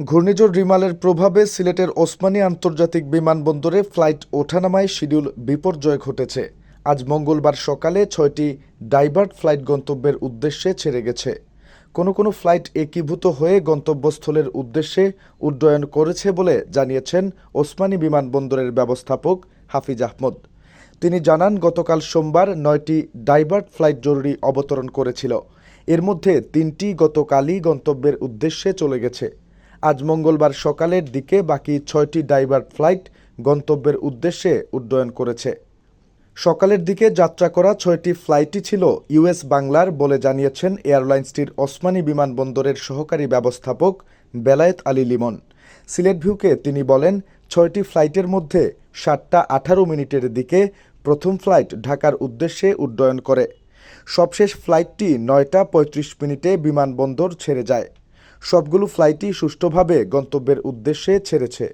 ঘূর্ণিঝড় রিমালের প্রভাবে সিলেটের ওসমানী আন্তর্জাতিক বিমানবন্দরে ফ্লাইট ওঠানামায় শিডিউল বিপর্যয় ঘটেছে। আজ মঙ্গলবার সকালে ছয়টি ডাইভার্ট ফ্লাইট গন্তব্যের উদ্দেশ্যে ছেড়ে গেছে। কোনো কোনো ফ্লাইট একীভূত হয়ে গন্তব্যস্থলের উদ্দেশ্যে উড্ডয়ন করেছে বলে জানিয়েছেন ওসমানী বিমানবন্দরের ব্যবস্থাপক হাফিজ আহমদ। তিনি জানান, গতকাল সোমবার নয়টি ডাইভার্ট ফ্লাইট জরুরি অবতরণ করেছিল। এর মধ্যে তিনটি গতকালই গন্তব্যের উদ্দেশ্যে চলে গেছে। আজ মঙ্গলবার সকালের দিকে বাকি ছয়টি ডাইভার্ট ফ্লাইট গন্তব্যের উদ্দেশ্যে উড্ডয়ন করেছে। সকালের দিকে যাত্রা করা ছয়টি ফ্লাইটই ছিল ইউএস বাংলার বলে জানিয়েছেন এয়ারলাইন্সটির ওসমানী বিমানবন্দরের সহকারী ব্যবস্থাপক বেলায়েত আলী লিমন। সিলেট ভিউকে তিনি বলেন, ছয়টি ফ্লাইটের মধ্যে সাতটা আঠারো মিনিটের দিকে প্রথম ফ্লাইট ঢাকার উদ্দেশ্যে উড্ডয়ন করে। সবশেষ ফ্লাইটটি নয়টা পঁয়ত্রিশ মিনিটে বিমানবন্দর ছেড়ে যায়। সবগুলো ফ্লাইটই সুষ্ঠুভাবে গন্তব্যের উদ্দেশ্যে ছেড়েছে।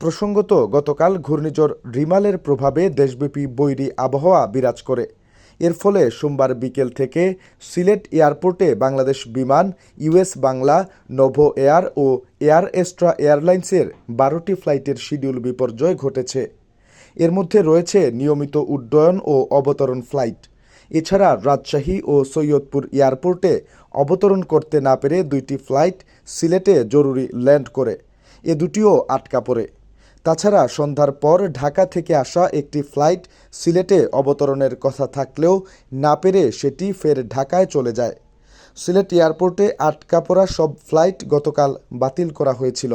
প্রসঙ্গত, গতকাল ঘূর্ণিঝড় রিমালের প্রভাবে দেশব্যাপী বৈরী আবহাওয়া বিরাজ করে। এর ফলে সোমবার বিকেল থেকে সিলেট এয়ারপোর্টে Bangladesh Biman US Bangla, Novo air ও এয়ার এস্ট্রা এয়ারলাইন্সের বারোটি ফ্লাইটের শিডিউল বিপর্যয় ঘটেছে। এর মধ্যে রয়েছে নিয়মিত উড্ডয়ন ও অবতরণ ফ্লাইট। এছাড়া রাজশাহী ও সৈয়দপুর এয়ারপোর্টে অবতরণ করতে না পেরে দুইটি ফ্লাইট সিলেটে জরুরি ল্যান্ড করে, এ দুটিও আটকা পড়ে। তাছাড়া সন্ধ্যার পর ঢাকা থেকে আসা একটি ফ্লাইট সিলেটে অবতরণের কথা থাকলেও না পেরে সেটি ফের ঢাকায় চলে যায়। সিলেট এয়ারপোর্টে আটকা পড়া সব ফ্লাইট গতকাল বাতিল করা হয়েছিল।